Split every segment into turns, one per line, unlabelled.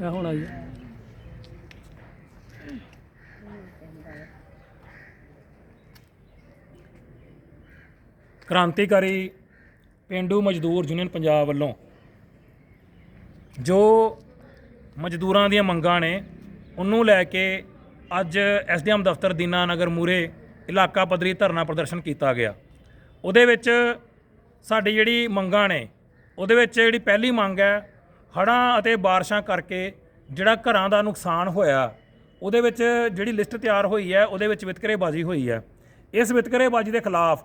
ਇਹ ਹੁਣ ਆਈ
ਕ੍ਰਾਂਤੀਕਾਰੀ ਪਿੰਡੂ ਮਜ਼ਦੂਰ ਯੂਨੀਅਨ ਪੰਜਾਬ ਵੱਲੋਂ ਜੋ ਮਜ਼ਦੂਰਾਂ ਦੀਆਂ ਮੰਗਾਂ ਨੇ, ਉਹਨੂੰ ਲੈ ਕੇ ਅੱਜ ਐਸਡੀਐਮ ਦਫ਼ਤਰ ਦੀਨਾ ਨਗਰ ਮੂਰੇ ਇਲਾਕਾ ਪੱਧਰੀ ਧਰਨਾ ਪ੍ਰਦਰਸ਼ਨ ਕੀਤਾ ਗਿਆ। ਉਹਦੇ ਵਿੱਚ ਸਾਡੀ ਜਿਹੜੀ ਮੰਗਾਂ ਨੇ, ਉਹਦੇ ਵਿੱਚ ਜਿਹੜੀ ਪਹਿਲੀ ਮੰਗ ਹੈ ਹੜ੍ਹਾਂ ਅਤੇ ਬਾਰਿਸ਼ਾਂ ਕਰਕੇ ਜਿਹੜਾ ਘਰਾਂ ਦਾ ਨੁਕਸਾਨ ਹੋਇਆ, ਉਹਦੇ ਵਿੱਚ ਜਿਹੜੀ ਲਿਸਟ ਤਿਆਰ ਹੋਈ ਹੈ, ਉਹਦੇ ਵਿੱਚ ਵਿਤਕਰੇਬਾਜ਼ੀ ਹੋਈ ਹੈ। ਇਸ ਵਿਤਕਰੇਬਾਜ਼ੀ ਦੇ ਖਿਲਾਫ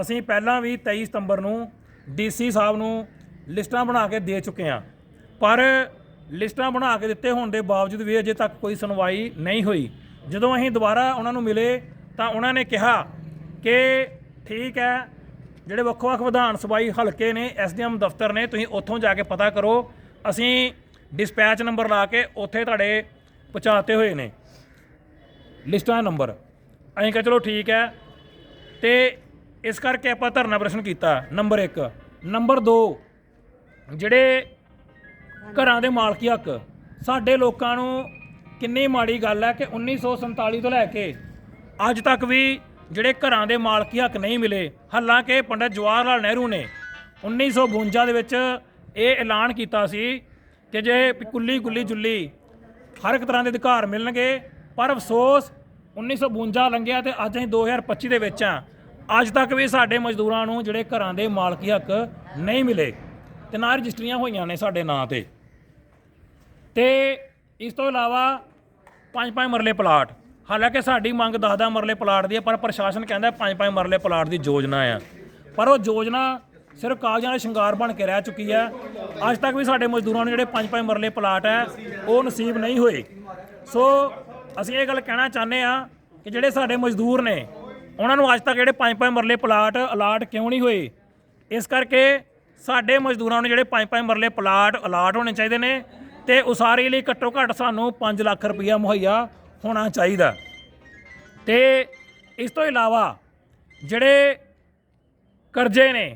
ਅਸੀਂ ਪਹਿਲਾਂ ਵੀ 23 ਸਤੰਬਰ ਨੂੰ ਡੀਸੀ ਸਾਹਿਬ ਨੂੰ ਲਿਸਟਾਂ ਬਣਾ ਕੇ ਦੇ ਚੁੱਕੇ ਹਾਂ। ਪਰ ਲਿਸਟਾਂ ਬਣਾ ਕੇ ਦਿੱਤੇ ਹੋਣ ਦੇ ਬਾਵਜੂਦ ਵੀ ਅਜੇ ਤੱਕ ਕੋਈ ਸੁਣਵਾਈ ਨਹੀਂ ਹੋਈ। ਜਦੋਂ ਅਸੀਂ ਦੁਬਾਰਾ ਉਹਨਾਂ ਨੂੰ ਮਿਲੇ, ਤਾਂ ਉਹਨਾਂ ਨੇ ਕਿਹਾ ਕਿ ਠੀਕ ਹੈ, ਜਿਹੜੇ ਵੱਖ-ਵੱਖ ਵਿਧਾਨ ਸਭਾਈ ਹਲਕੇ ਨੇ ਐਸਡੀਐਮ ਦਫ਼ਤਰ ਨੇ, ਤੁਸੀਂ ਉੱਥੋਂ ਜਾ ਕੇ ਪਤਾ ਕਰੋ ਅਸੀਂ ਡਿਸਪੈਚ ਨੰਬਰ ਲਾ ਕੇ ਉੱਥੇ ਤੁਹਾਡੇ ਪਹੁੰਚਾਤੇ ਹੋਏ ਨੇ। ਲਿਸਟਾਂ ਦਾ ਨੰਬਰ। ਅਸੀਂ ਕਿਹਾ, ਚਲੋ ਠੀਕ ਹੈ। ਤੇ ਇਸ ਕਰਕੇ ਆਪਾਂ ਧਰਨਾ ਪ੍ਰਸ਼ਨ ਕੀਤਾ। ਨੰਬਰ 1 ਨੰਬਰ 2 ਜਿਹੜੇ ਘਰਾਂ ਦੇ ਮਾਲਕੀ ਹੱਕ। ਸਾਡੇ ਲੋਕਾਂ ਨੂੰ ਕਿੰਨੀ ਮਾੜੀ ਗੱਲ ਹੈ ਕਿ 1947 ਤੋਂ ਲੈ ਕੇ ਅੱਜ ਤੱਕ ਵੀ ਜਿਹੜੇ ਘਰਾਂ ਦੇ ਮਾਲਕੀ ਹੱਕ ਨਹੀਂ ਮਿਲੇ। ਹਾਲਾਂਕਿ ਪੰਡਤ ਜਵਾਹਰ ਲਾਲ ਨਹਿਰੂ ਨੇ 1952 ਦੇ ਵਿੱਚ ਇਹ ਐਲਾਨ ਕੀਤਾ ਸੀ ਕਿ ਜੇ ਕੁੱਲੀ ਗੁੱਲੀ ਜੁੱਲੀ ਹਰ ਇੱਕ ਤਰ੍ਹਾਂ ਦੇ ਅਧਿਕਾਰ ਮਿਲਣਗੇ, ਪਰ ਅਫਸੋਸ 1952 ਲੰਘਿਆ ਤੇ ਅੱਜ ਅਸੀਂ 2025 ਦੇ ਵਿੱਚ ਆ ਅੱਜ ਤੱਕ ਵੀ ਸਾਡੇ ਮਜ਼ਦੂਰਾਂ ਨੂੰ ਜਿਹੜੇ ਘਰਾਂ ਦੇ ਮਾਲਕੀ ਹੱਕ ਨਹੀਂ ਮਿਲੇ, ਤੇ ਨਾ ਰਜਿਸਟਰੀਆਂ ਹੋਈਆਂ ਨੇ ਸਾਡੇ ਨਾਂ ਤੇ। ਤੇ ਇਸ ਤੋਂ ਇਲਾਵਾ ਪੰਜ ਪੰਜ ਮਰਲੇ ਪਲਾਟ, ਹਾਲਾਂਕਿ ਸਾਡੀ ਮੰਗ 10-10 ਮਰਲੇ ਪਲਾਟ ਦੀ ਹੈ, ਪਰ ਪ੍ਰਸ਼ਾਸਨ ਕਹਿੰਦਾ ਪੰਜ ਪੰਜ ਮਰਲੇ ਪਲਾਟ ਦੀ ਯੋਜਨਾ ਆ। ਪਰ ਉਹ ਯੋਜਨਾ ਸਿਰਫ ਕਾਗਜ਼ਾਂ ਦਾ ਸ਼ਿੰਗਾਰ ਬਣ ਕੇ ਰਹਿ ਚੁੱਕੀ ਹੈ। ਅੱਜ ਤੱਕ ਵੀ ਸਾਡੇ ਮਜ਼ਦੂਰਾਂ ਨੂੰ ਜਿਹੜੇ ਪੰਜ ਪੰਜ ਮਰਲੇ ਪਲਾਟ ਹੈ, ਉਹ ਨਸੀਬ ਨਹੀਂ ਹੋਏ। ਸੋ ਅਸੀਂ ਇਹ ਗੱਲ ਕਹਿਣਾ ਚਾਹੁੰਦੇ ਆ ਕਿ ਜਿਹੜੇ ਸਾਡੇ ਮਜ਼ਦੂਰ ਨੇ, ਉਹਨਾਂ ਨੂੰ ਅੱਜ ਤੱਕ ਜਿਹੜੇ ਪੰਜ ਪੰਜ ਮਰਲੇ ਪਲਾਟ ਅਲਾਟ ਕਿਉਂ ਨਹੀਂ ਹੋਏ? ਇਸ ਕਰਕੇ ਸਾਡੇ ਮਜ਼ਦੂਰਾਂ ਨੂੰ ਜਿਹੜੇ ਪੰਜ ਪੰਜ ਮਰਲੇ ਪਲਾਟ ਅਲਾਟ ਹੋਣੇ ਚਾਹੀਦੇ ਨੇ ਤੇ ਉਸਾਰੀ ਲਈ ਘੱਟੋ ਘੱਟ ਸਾਨੂੰ 5 ਲੱਖ ਰੁਪਈਆ ਮੁਹੱਈਆ ਹੋਣਾ ਚਾਹੀਦਾ। ਤੇ ਇਸ ਤੋਂ ਇਲਾਵਾ ਜਿਹੜੇ ਕਰਜ਼ੇ ਨੇ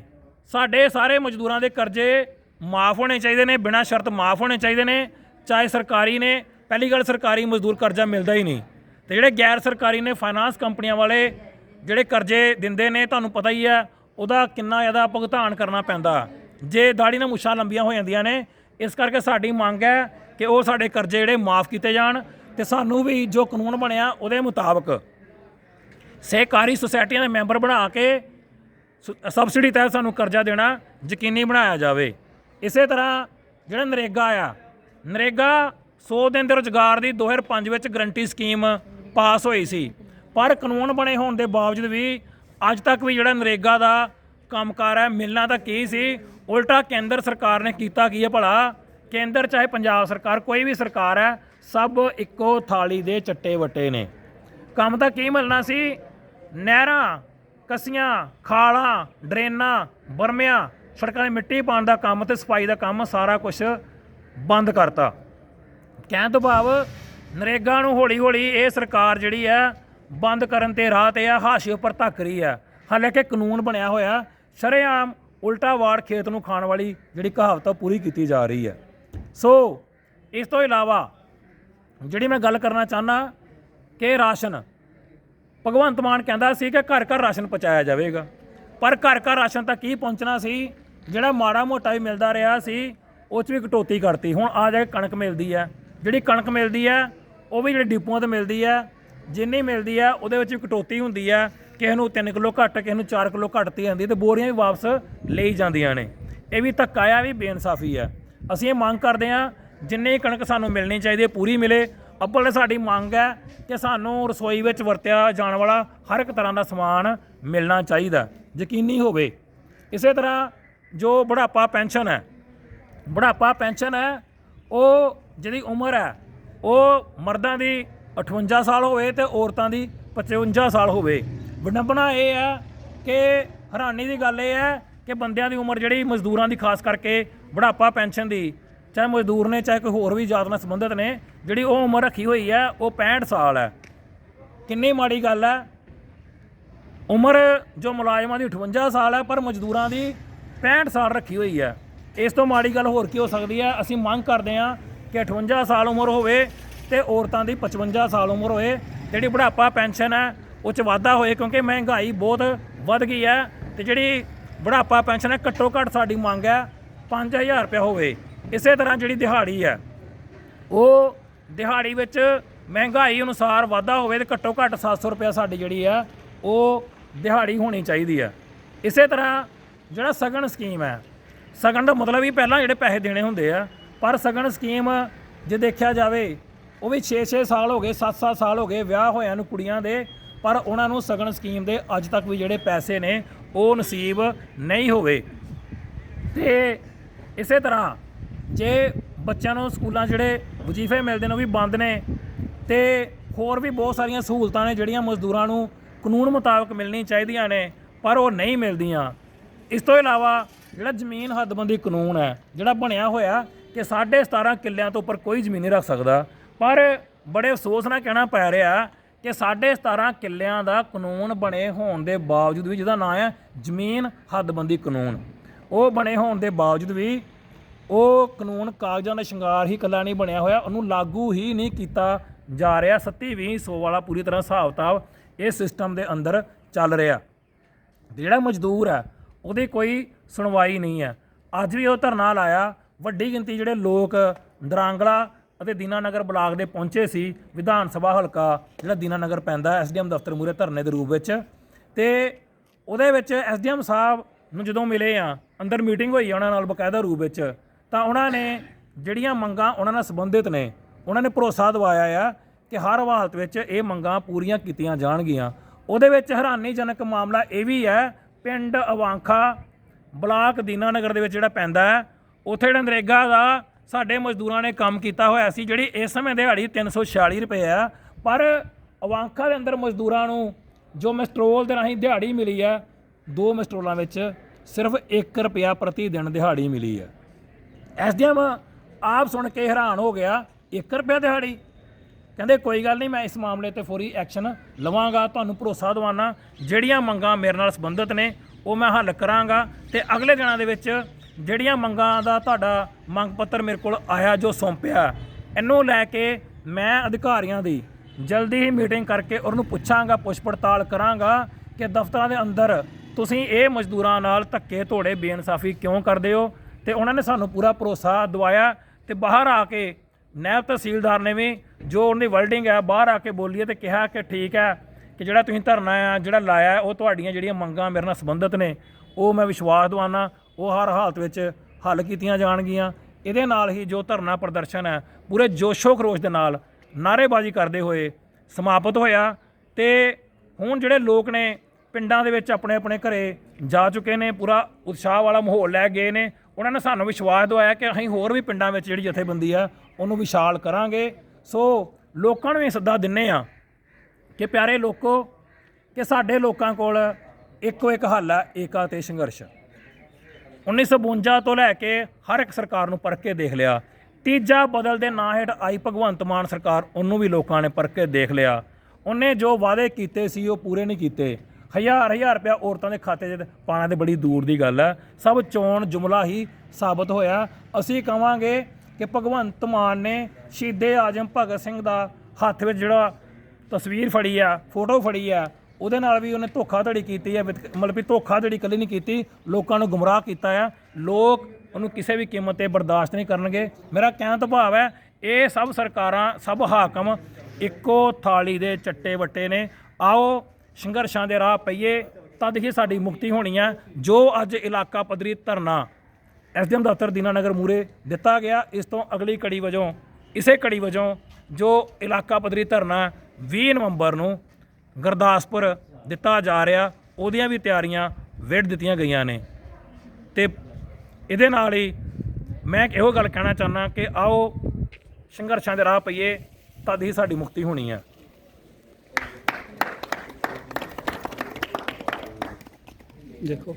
ਸਾਡੇ ਸਾਰੇ ਮਜ਼ਦੂਰਾਂ ਦੇ ਕਰਜ਼ੇ ਮਾਫ ਹੋਣੇ ਚਾਹੀਦੇ ਨੇ, ਬਿਨਾਂ ਸ਼ਰਤ ਮਾਫ ਹੋਣੇ ਚਾਹੀਦੇ ਨੇ। ਚਾਹੇ ਸਰਕਾਰੀ ਨੇ, ਪਹਿਲੀ ਗੱਲ ਸਰਕਾਰੀ ਮਜ਼ਦੂਰ ਕਰਜ਼ਾ ਮਿਲਦਾ ਹੀ ਨਹੀਂ। ਤੇ ਜਿਹੜੇ ਗੈਰ ਸਰਕਾਰੀ ਨੇ ਫਾਈਨਾਂਸ ਕੰਪਨੀਆਂ ਵਾਲੇ ਜਿਹੜੇ ਕਰਜ਼ੇ ਦਿੰਦੇ ਨੇ, ਤੁਹਾਨੂੰ ਪਤਾ ਹੀ ਹੈ, ਉਹਦਾ ਕਿੰਨਾ ਜ਼ਿਆਦਾ ਭੁਗਤਾਨ ਕਰਨਾ ਪੈਂਦਾ। ਜੇ ਦਾੜੀ ਨਾਲ ਮੁੱਛਾਂ ਲੰਬੀਆਂ ਹੋ ਜਾਂਦੀਆਂ ਨੇ, ਇਸ ਕਰਕੇ ਸਾਡੀ ਮੰਗ ਹੈ ਕਿ ਉਹ ਸਾਡੇ ਕਰਜ਼ੇ ਜਿਹੜੇ ਮਾਫ ਕੀਤੇ ਜਾਣ ਤੇ ਸਾਨੂੰ ਵੀ ਜੋ ਕਾਨੂੰਨ ਬਣਿਆ ਉਹਦੇ ਮੁਤਾਬਕ ਸਹਿਕਾਰੀ ਸੁਸਾਇਟੀਆਂ ਦੇ ਮੈਂਬਰ ਬਣਾ ਕੇ ਸਬਸਿਡੀ ਤਹਿਤ ਸਾਨੂੰ ਕਰਜ਼ਾ ਦੇਣਾ ਯਕੀਨੀ ਬਣਾਇਆ ਜਾਵੇ। ਇਸੇ ਤਰ੍ਹਾਂ ਜਿਹੜਾ ਨਰੇਗਾ ਆ, ਨਰੇਗਾ 100 ਦਿਨ ਦੇ ਰੁਜ਼ਗਾਰ ਦੀ 2005 ਵਿੱਚ ਗਰੰਟੀ ਸਕੀਮ ਪਾਸ ਹੋਈ ਸੀ। ਪਰ ਕਾਨੂੰਨ ਬਣੇ ਹੋਣ ਦੇ ਬਾਵਜੂਦ ਵੀ ਅੱਜ ਤੱਕ ਵੀ ਜਿਹੜਾ ਨਰੇਗਾ ਦਾ ਕੰਮਕਾਰ ਹੈ, ਮਿਲਣਾ ਤਾਂ ਕੀ ਸੀ? ਉਲਟਾ ਕੇਂਦਰ ਸਰਕਾਰ ਨੇ ਕੀਤਾ ਕੀ ਹੈ ਭਲਾ? ਕੇਂਦਰ ਚਾਹੇ ਪੰਜਾਬ ਸਰਕਾਰ, ਕੋਈ ਵੀ ਸਰਕਾਰ ਹੈ, ਸਭ ਇੱਕੋ ਥਾਲੀ ਦੇ ਚੱਟੇ ਵੱਟੇ ਨੇ। ਕੰਮ ਤਾਂ ਕੀ ਮਿਲਣਾ ਸੀ? ਨਹਿਰਾਂ ਕਸੀਆਂ, ਖਾਲਾਂ, ਡਰੇਨਾਂ, ਬਰਮਿਆਂ, ਸੜਕਾਂ 'ਤੇ ਮਿੱਟੀ ਪਾਉਣ ਦਾ ਕੰਮ ਤੇ ਸਫ਼ਾਈ ਦਾ ਕੰਮ ਸਾਰਾ ਕੁਝ ਬੰਦ ਕਰਤਾ। ਕਹਿਣ ਤੋਂ ਭਾਵ ਨਰੇਗਾ ਨੂੰ ਹੌਲੀ ਹੌਲੀ ਇਹ ਸਰਕਾਰ ਜਿਹੜੀ ਹੈ ਬੰਦ ਕਰਨ ਤੇ ਰਾਹ ਤੇ ਆ, ਹਾਸ਼ੇ ਉੱਪਰ ਧੱਕ ਰਹੀ ਹੈ। ਹਾਲਾਂਕਿ ਕਾਨੂੰਨ ਬਣਿਆ ਹੋਇਆ, ਸ਼ਰੇਆਮ ਉਲਟਾ ਵਾੜ ਖੇਤ ਨੂੰ ਖਾਣ ਵਾਲੀ ਜਿਹੜੀ ਕਹਾਵਤ ਆ ਪੂਰੀ ਕੀਤੀ ਜਾ ਰਹੀ ਹੈ। ਸੋ, ਇਸ ਤੋਂ ਇਲਾਵਾ ਜਿਹੜੀ ਮੈਂ ਗੱਲ ਕਰਨਾ ਚਾਹਨਾ ਕਿ ਰਾਸ਼ਨ ਭਗਵੰਤ ਮਾਨ ਕਹਿੰਦਾ ਸੀ ਕਿ ਘਰ ਘਰ ਰਾਸ਼ਨ ਪਹੁੰਚਾਇਆ ਜਾਵੇਗਾ। ਪਰ ਘਰ ਘਰ ਰਾਸ਼ਨ ਤਾਂ ਕੀ ਪਹੁੰਚਣਾ ਸੀ? ਜਿਹੜਾ ਮਾੜਾ ਮੋਟਾ ਵੀ ਮਿਲਦਾ ਰਿਹਾ ਸੀ, ਉਹ 'ਚ ਵੀ ਕਟੌਤੀ ਕਰਤੀ। ਹੁਣ ਆ ਜਾ ਕੇ ਕਣਕ ਮਿਲਦੀ ਹੈ ਜਿਹੜੀ ਕਣਕ ਮਿਲਦੀ ਹੈ ਉਹ ਵੀ ਜਿਹੜੀ ਡਿਪੂਆਂ ਤੋਂ ਮਿਲਦੀ ਹੈ ਜਿੰਨੀ ਮਿਲਦੀ ਹੈ ਉਹਦੇ ਵਿੱਚ ਵੀ ਕਟੌਤੀ ਹੁੰਦੀ ਹੈ ਕਿਸੇ ਨੂੰ 3 ਕਿਲੋ ਘੱਟ, ਕਿਸੇ ਨੂੰ 4 ਕਿਲੋ ਘੱਟਤੀ ਜਾਂਦੀ ਤੇ ਬੋਰੀਆਂ ਵੀ ਵਾਪਸ ਲਈ ਜਾਂਦੀਆਂ ਨੇ। ਇਹ ਵੀ ਧੱਕਾ ਆ ਵੀ ਬੇਇਨਸਾਫੀ ਹੈ ਅਸੀਂ ਇਹ ਮੰਗ ਕਰਦੇ ਹਾਂ ਜਿੰਨੀ ਕਣਕ ਸਾਨੂੰ ਮਿਲਣੀ ਚਾਹੀਦੀ ਹੈ ਪੂਰੀ ਮਿਲੇ। ਅੱਬਲ ਸਾਡੀ ਮੰਗ ਹੈ ਕਿ ਸਾਨੂੰ ਰਸੋਈ ਵਿੱਚ ਵਰਤਿਆ ਜਾਣ ਵਾਲਾ ਹਰ ਇੱਕ ਤਰ੍ਹਾਂ ਦਾ ਸਮਾਨ ਮਿਲਣਾ ਚਾਹੀਦਾ ਯਕੀਨੀ ਹੋਵੇ। ਇਸੇ ਤਰ੍ਹਾਂ ਜੋ ਬੁਢਾਪਾ ਪੈਨਸ਼ਨ ਹੈ, ਬੁਢਾਪਾ ਪੈਨਸ਼ਨ ਹੈ, ਉਹ ਜਿਹੜੀ ਉਮਰ ਹੈ, ਉਹ ਮਰਦਾਂ ਦੀ 58 ਸਾਲ ਹੋਵੇ ਤੇ ਔਰਤਾਂ ਦੀ 55 ਸਾਲ ਹੋਵੇ। ਵਿਡੰਬਣਾ ਇਹ ਹੈ ਕਿ ਹੈਰਾਨੀ ਦੀ ਗੱਲ ਇਹ ਹੈ ਕਿ ਬੰਦਿਆਂ ਦੀ ਉਮਰ ਜਿਹੜੀ ਮਜ਼ਦੂਰਾਂ ਦੀ, ਖਾਸ ਕਰਕੇ ਬੁਢਾਪਾ ਪੈਨਸ਼ਨ ਦੀ ਚਾਹੇ ਮਜ਼ਦੂਰ ਨੇ, ਚਾਹੇ ਕੋਈ ਹੋਰ ਵੀ ਜਾਤ ਨਾਲ ਸੰਬੰਧਿਤ ਨੇ, ਜਿਹੜੀ ਉਹ ਉਮਰ ਰੱਖੀ ਹੋਈ ਹੈ, ਉਹ 65 ਸਾਲ ਹੈ। ਕਿੰਨੀ ਮਾੜੀ ਗੱਲ ਹੈ? ਉਮਰ ਜੋ ਮੁਲਾਜ਼ਮਾਂ ਦੀ 58 ਸਾਲ ਹੈ, ਪਰ ਮਜ਼ਦੂਰਾਂ ਦੀ 65 ਸਾਲ ਰੱਖੀ ਹੋਈ ਹੈ। ਇਸ ਤੋਂ ਮਾੜੀ ਗੱਲ ਹੋਰ ਕੀ ਹੋ ਸਕਦੀ ਹੈ? ਅਸੀਂ ਮੰਗ ਕਰਦੇ ਹਾਂ ਕਿ 58 ਸਾਲ ਉਮਰ ਹੋਵੇ ਤੇ ਔਰਤਾਂ ਦੀ 55 ਸਾਲ ਉਮਰ ਹੋਏ ਜਿਹੜੀ ਬੁਢਾਪਾ ਪੈਨਸ਼ਨ ਹੈ, ਉਹ ਚ ਵਾਧਾ ਹੋਏ, ਕਿਉਂਕਿ ਮਹਿੰਗਾਈ ਬਹੁਤ ਵੱਧ ਗਈ ਹੈ ਤੇ ਜਿਹੜੀ ਬੁਢਾਪਾ ਪੈਨਸ਼ਨ ਹੈ, ਘੱਟੋ ਘੱਟ ਸਾਡੀ ਮੰਗ ਹੈ 5000 ਰੁਪਏ ਹੋਵੇ। ਇਸੇ ਤਰ੍ਹਾਂ ਜਿਹੜੀ ਦਿਹਾੜੀ ਹੈ, ਉਹ ਦਿਹਾੜੀ ਵਿੱਚ ਮਹਿੰਗਾਈ ਅਨੁਸਾਰ ਵਾਧਾ ਹੋਵੇ ਤੇ ਘੱਟੋ ਘੱਟ 700 ਰੁਪਏ ਸਾਡੀ ਜਿਹੜੀ ਹੈ, ਉਹ ਦਿਹਾੜੀ ਹੋਣੀ ਚਾਹੀਦੀ ਹੈ। ਇਸੇ ਤਰ੍ਹਾਂ ਜਿਹੜਾ ਸਗਨ ਸਕੀਮ ਹੈ, ਸਗਨ ਦਾ ਮਤਲਬ ਹੀ ਪਹਿਲਾਂ ਜਿਹੜੇ ਪੈਸੇ ਦੇਣੇ ਹੁੰਦੇ ਆ, ਪਰ ਸਗਨ ਸਕੀਮ ਜੇ ਦੇਖਿਆ ਜਾਵੇ, ਉਹ ਵੀ 6-6 ਸਾਲ ਹੋ ਗਏ 7-7 ਸਾਲ ਹੋ ਗਏ ਵਿਆਹ ਹੋਇਆਂ ਨੂੰ ਕੁੜੀਆਂ ਦੇ, ਪਰ ਉਹਨਾਂ ਨੂੰ ਸਗਨ ਸਕੀਮ ਦੇ ਅੱਜ ਤੱਕ ਵੀ ਜਿਹੜੇ ਪੈਸੇ ਨੇ, ਉਹ ਨਸੀਬ ਨਹੀਂ ਹੋਵੇ। ਤੇ ਇਸੇ ਤਰ੍ਹਾਂ ਜੇ ਬੱਚਿਆਂ ਨੂੰ ਸਕੂਲਾਂ ਜਿਹੜੇ ਵਜ਼ੀਫੇ ਮਿਲਦੇ ਨੇ ਉਹ ਵੀ ਬੰਦ ਨੇ ਤੇ ਹੋਰ ਵੀ ਬਹੁਤ ਸਾਰੀਆਂ ਸਹੂਲਤਾਂ ਨੇ ਜਿਹੜੀਆਂ ਮਜ਼ਦੂਰਾਂ ਨੂੰ ਕਾਨੂੰਨ ਮੁਤਾਬਕ ਮਿਲਣੀ ਚਾਹੀਦੀਆਂ ਨੇ, ਪਰ ਉਹ ਨਹੀਂ ਮਿਲਦੀਆਂ। ਇਸ ਤੋਂ ਇਲਾਵਾ ਜਿਹੜਾ ਜ਼ਮੀਨ ਹੱਦਬੰਦੀ ਕਾਨੂੰਨ ਹੈ, ਜਿਹੜਾ ਬਣਿਆ ਹੋਇਆ ਕਿ 17.5 ਕਿੱਲਿਆਂ ਤੋਂ ਉੱਪਰ ਕੋਈ ਜ਼ਮੀਨ ਨਹੀਂ ਰੱਖ ਸਕਦਾ, ਪਰ ਬੜੇ ਅਫਸੋਸ ਨਾਲ ਕਹਿਣਾ ਪੈ ਰਿਹਾ ਕਿ 17.5 ਕਿੱਲਿਆਂ ਦਾ ਕਾਨੂੰਨ ਬਣੇ ਹੋਣ ਦੇ ਬਾਵਜੂਦ ਵੀ ਜਿਹਦਾ ਨਾਂ ਹੈ ਜ਼ਮੀਨ ਹੱਦਬੰਦੀ ਕਾਨੂੰਨ, ਉਹ ਬਣੇ ਹੋਣ ਦੇ ਬਾਵਜੂਦ ਵੀ ਉਹ ਕਾਨੂੰਨ ਕਾਗਜ਼ਾਂ ਦਾ ਸ਼ਿੰਗਾਰ ਹੀ ਇਕੱਲਾ ਨਹੀਂ ਬਣਿਆ ਹੋਇਆ, ਉਹਨੂੰ ਲਾਗੂ ਹੀ ਨਹੀਂ ਕੀਤਾ ਜਾ ਰਿਹਾ। 27 20 ਵਾਲਾ ਪੂਰੀ ਤਰ੍ਹਾਂ ਹਿਸਾਬ ਕਿਤਾਬ ਇਹ ਸਿਸਟਮ ਦੇ ਅੰਦਰ ਚੱਲ ਰਿਹਾ। ਜਿਹੜਾ ਮਜ਼ਦੂਰ ਹੈ, ਉਹਦੀ ਕੋਈ ਸੁਣਵਾਈ ਨਹੀਂ ਹੈ। ਅੱਜ ਵੀ ਉਹ ਧਰਨਾ ਲਾਇਆ, ਵੱਡੀ ਗਿਣਤੀ ਜਿਹੜੇ ਲੋਕ ਦਰਾਂਗਲਾ ਅਤੇ ਦੀਨਾਨਗਰ ਬਲਾਕ ਦੇ ਪਹੁੰਚੇ ਸੀ, ਵਿਧਾਨ ਸਭਾ ਹਲਕਾ ਜਿਹੜਾ ਦੀਨਾਨਗਰ ਪੈਂਦਾ ਐਸਡੀਐਮ ਦਫ਼ਤਰ ਮੂਰੇ ਧਰਨੇ ਦੇ ਰੂਪ ਵਿੱਚ। ਤੇ ਉਹਦੇ ਵਿੱਚ ਐਸਡੀਐਮ ਸਾਹਿਬ ਨੂੰ ਜਦੋਂ ਮਿਲੇ ਆ, ਅੰਦਰ ਮੀਟਿੰਗ ਹੋਈ ਆ ਉਹਨਾਂ ਨਾਲ ਬਕਾਇਦਾ ਰੂਪ ਵਿੱਚ ਤਾਂ ਉਹਨਾਂ ਨੇ ਜਿਹੜੀਆਂ ਮੰਗਾਂ ਉਹਨਾਂ ਨਾਲ ਸੰਬੰਧਿਤ ਨੇ, ਉਹਨਾਂ ਨੇ ਭਰੋਸਾ ਦਿਵਾਇਆ ਆ ਕਿ ਹਰ ਹਾਲਤ ਵਿੱਚ ਇਹ ਮੰਗਾਂ ਪੂਰੀਆਂ ਕੀਤੀਆਂ ਜਾਣਗੀਆਂ। ਉਹਦੇ ਵਿੱਚ ਹੈਰਾਨੀਜਨਕ ਮਾਮਲਾ ਇਹ ਵੀ ਹੈ, ਪਿੰਡ ਅਵਾਂਖਾ ਬਲਾਕ ਦੀਨਾਨਗਰ ਦੇ ਵਿੱਚ ਜਿਹੜਾ ਪੈਂਦਾ ਹੈ, ਉੱਥੇ ਜਿਹੜਾ ਨਰੇਗਾ ਦਾ ਸਾਡੇ ਮਜ਼ਦੂਰਾਂ ਨੇ ਕੰਮ ਕੀਤਾ ਹੋਇਆ ਸੀ, ਜਿਹੜੀ ਇਸ ਸਮੇਂ ਦਿਹਾੜੀ 346 ਰੁਪਏ ਆ। ਪਰ ਅਵਾਂਖਾ ਦੇ ਅੰਦਰ ਮਜ਼ਦੂਰਾਂ ਨੂੰ ਜੋ ਮਿਸਟਰੋਲ ਦੇ ਰਾਹੀਂ ਦਿਹਾੜੀ ਮਿਲੀ ਹੈ, ਦੋ ਮਿਸਟਰੋਲਾਂ ਵਿੱਚ ਸਿਰਫ 1 ਰੁਪਿਆ ਪ੍ਰਤੀ ਦਿਨ ਦਿਹਾੜੀ ਮਿਲੀ ਹੈ। ਐਸਡੀਐਮ ਆਪ ਸੁਣ ਕੇ ਹੈਰਾਨ ਹੋ ਗਿਆ 1 ਰੁਪਿਆ ਦਿਹਾੜੀ। ਕਹਿੰਦੇ, ਕੋਈ ਗੱਲ ਨਹੀਂ, ਮੈਂ ਇਸ ਮਾਮਲੇ ਤੇ ਫੌਰੀ ਐਕਸ਼ਨ ਲਵਾਂਗਾ, ਤੁਹਾਨੂੰ ਭਰੋਸਾ ਦਿਵਾਨਾ। ਜਿਹੜੀਆਂ ਮੰਗਾਂ ਮੇਰੇ ਨਾਲ ਸੰਬੰਧਿਤ ਨੇ, ਉਹ ਮੈਂ ਹੱਲ ਕਰਾਂਗਾ। ਤੇ ਅਗਲੇ ਦਿਨਾਂ ਦੇ ਵਿੱਚ ਜਿਹੜੀਆਂ ਮੰਗਾਂ ਦਾ ਤੁਹਾਡਾ ਮੰਗ ਪੱਤਰ ਮੇਰੇ ਕੋਲ ਆਇਆ, ਜੋ ਸੌਂਪਿਆ, ਇਹਨੂੰ ਲੈ ਕੇ ਮੈਂ ਅਧਿਕਾਰੀਆਂ ਦੀ ਜਲਦੀ ਹੀ ਮੀਟਿੰਗ ਕਰਕੇ ਉਹਨੂੰ ਪੁੱਛਾਂਗਾ ਪੁੱਛ ਪੜਤਾਲ ਕਰਾਂਗਾ ਕਿ ਦਫ਼ਤਰਾਂ ਦੇ ਅੰਦਰ ਤੁਸੀਂ ਇਹ ਮਜ਼ਦੂਰਾਂ ਨਾਲ ਧੱਕੇ ਧੋੜੇ ਬੇਇਨਸਾਫੀ ਕਿਉਂ ਕਰਦੇ ਹੋ? ਤੇ ਉਹਨਾਂ ਨੇ ਸਾਨੂੰ ਪੂਰਾ ਭਰੋਸਾ ਦਵਾਇਆ ਤੇ ਬਾਹਰ ਆ ਕੇ ਨਾਇਬ ਤਹਿਸੀਲਦਾਰ ਨੇ ਵੀ ਜੋ ਉਹਦੀ ਵਰਡਿੰਗ ਹੈ, ਬਾਹਰ ਆ ਕੇ ਬੋਲੀਏ ਤੇ ਕਿਹਾ ਕਿ ਠੀਕ ਹੈ ਕਿ ਜਿਹੜਾ ਤੁਸੀਂ ਧਰਨਾ ਆ, ਜਿਹੜਾ ਲਾਇਆ ਉਹ ਤੁਹਾਡੀਆਂ ਜਿਹੜੀਆਂ ਮੰਗਾਂ ਮੇਰੇ ਨਾਲ ਸੰਬੰਧਿਤ ਨੇ, ਉਹ ਮੈਂ ਵਿਸ਼ਵਾਸ ਦਿਵਾਨਾ ਉਹ ਹਰ ਹਾਲਤ ਵਿੱਚ ਹੱਲ ਕੀਤੀਆਂ ਜਾਣਗੀਆਂ। ਇਹਦੇ ਨਾਲ ਹੀ ਜੋ ਧਰਨਾ ਪ੍ਰਦਰਸ਼ਨ ਹੈ, ਪੂਰੇ ਜੋਸ਼ੋ ਖਰੋਸ਼ ਦੇ ਨਾਲ ਨਾਅਰੇਬਾਜ਼ੀ ਕਰਦੇ ਹੋਏ ਸਮਾਪਤ ਹੋਇਆ ਤੇ ਹੁਣ ਜਿਹੜੇ ਲੋਕ ਨੇ, ਪਿੰਡਾਂ ਦੇ ਵਿੱਚ ਆਪਣੇ ਆਪਣੇ ਘਰੇ ਜਾ ਚੁੱਕੇ ਨੇ, ਪੂਰਾ ਉਤਸ਼ਾਹ ਵਾਲਾ ਮਾਹੌਲ ਲੈ ਗਏ ਨੇ ਉਹਨਾਂ ਨੇ ਸਾਨੂੰ ਵਿਸ਼ਵਾਸ ਦਵਾਇਆ ਕਿ ਅਸੀਂ ਹੋਰ ਵੀ ਪਿੰਡਾਂ ਵਿੱਚ ਜਿਹੜੀ ਜਥੇਬੰਦੀ ਆ, ਉਹਨੂੰ ਵਿਸ਼ਾਲ ਕਰਾਂਗੇ। ਸੋ ਲੋਕਾਂ ਨੂੰ ਵੀ ਸੱਦਾ ਦਿੰਨੇ ਆ ਕਿ ਪਿਆਰੇ ਲੋਕੋ, ਕਿ ਸਾਡੇ ਲੋਕਾਂ ਕੋਲ ਇੱਕੋ ਇੱਕ ਹੱਲ ਹੈ ਏਕਾ ਤੇ ਸੰਘਰਸ਼। 1952 ਤੋਂ ਲੈ ਕੇ ਹਰ ਇੱਕ ਸਰਕਾਰ ਨੂੰ ਪਰਖ ਕੇ ਦੇਖ ਲਿਆ। ਤੀਜਾ ਬਦਲ ਦੇ ਨਾਂ ਹੇਠ ਆਈ ਭਗਵੰਤ ਮਾਨ ਸਰਕਾਰ, ਉਹਨੂੰ ਵੀ ਲੋਕਾਂ ਨੇ ਪਰਖ ਕੇ ਦੇਖ ਲਿਆ। ਉਹਨੇ ਜੋ ਵਾਅਦੇ ਕੀਤੇ ਸੀ, ਉਹ ਪੂਰੇ ਨਹੀਂ ਕੀਤੇ। ਹਜ਼ਾਰ ਹਜ਼ਾਰ ਰੁਪਇਆ ਔਰਤਾਂ ਦੇ ਖਾਤੇ 'ਚ ਪਾਣਾ ਤੇ ਬੜੀ ਦੂਰ ਦੀ ਗੱਲ ਹੈ। ਸਭ ਚੋਣ ਜੁਮਲਾ ਹੀ ਸਾਬਤ ਹੋਇਆ। ਅਸੀਂ ਕਵਾਂਗੇ ਕਿ ਭਗਵੰਤ ਮਾਨ ਨੇ ਸ਼ਹੀਦੇ ਆਜਮ ਭਗਤ ਸਿੰਘ ਦਾ ਹੱਥ ਵਿੱਚ ਜਿਹੜਾ ਤਸਵੀਰ ਫੜੀ ਆ, ਫੋਟੋ ਫੜੀ ਆ, ਉਹਦੇ ਨਾਲ ਵੀ ਉਹਨੇ ਧੋਖਾਧੜੀ ਕੀਤੀ ਹੈ ਵਿਤ- ਮਤਲਬ ਵੀ ਧੋਖਾਧੜੀ ਇਕੱਲੀ ਨਹੀਂ ਕੀਤੀ, ਲੋਕਾਂ ਨੂੰ ਗੁੰਮਰਾਹ ਕੀਤਾ ਆ। ਲੋਕ ਉਹਨੂੰ ਕਿਸੇ ਵੀ ਕੀਮਤ ਤੇ ਬਰਦਾਸ਼ਤ ਨਹੀਂ ਕਰਨਗੇ। ਮੇਰਾ ਕਹਿਣ ਤੋਂ ਭਾਵ ਹੈ, ਇਹ ਸਭ ਸਰਕਾਰਾਂ, ਸਭ ਹਾਕਮ ਇੱਕੋ ਥਾਲੀ ਦੇ ਚੱਟੇ ਵੱਟੇ ਨੇ। ਆਓ ਸੰਘਰਸ਼ਾਂ ਦੇ ਰਾਹ ਪਈਏ, ਤਦ ਹੀ ਸਾਡੀ ਮੁਕਤੀ ਹੋਣੀ ਹੈ, ਜੋ ਅੱਜ ਇਲਾਕਾ ਪੱਧਰੀ ਧਰਨਾ ਐਸਡੀਐਮ ਦਫ਼ਤਰ ਦੀਨਾਨਗਰ ਮੂਰੇ ਦਿੱਤਾ ਗਿਆ, ਇਸ ਤੋਂ ਅਗਲੀ ਕੜੀ ਵਜੋਂ, ਇਸੇ ਕੜੀ ਵਜੋਂ ਜੋ ਇਲਾਕਾ ਪੱਧਰੀ ਧਰਨਾ 20 ਨਵੰਬਰ ਨੂੰ ਗੁਰਦਾਸਪੁਰ ਦਿੱਤਾ ਜਾ ਰਿਹਾ, ਉਹਦੀਆਂ ਵੀ ਤਿਆਰੀਆਂ ਵਿੱਢ ਦਿੱਤੀਆਂ ਗਈਆਂ ਨੇ। ਤੇ ਇਹਦੇ ਨਾਲ ਹੀ ਮੈਂ ਇਹੋ ਗੱਲ ਕਹਿਣਾ ਚਾਹੁੰਦਾ ਕਿ ਆਓ, ਸੰਘਰਸ਼ਾਂ ਦੇ ਰਾਹ ਪਈਏ, ਤਦ ਹੀ ਸਾਡੀ ਮੁਕਤੀ ਹੋਣੀ ਹੈ।
ਦੇਖੋ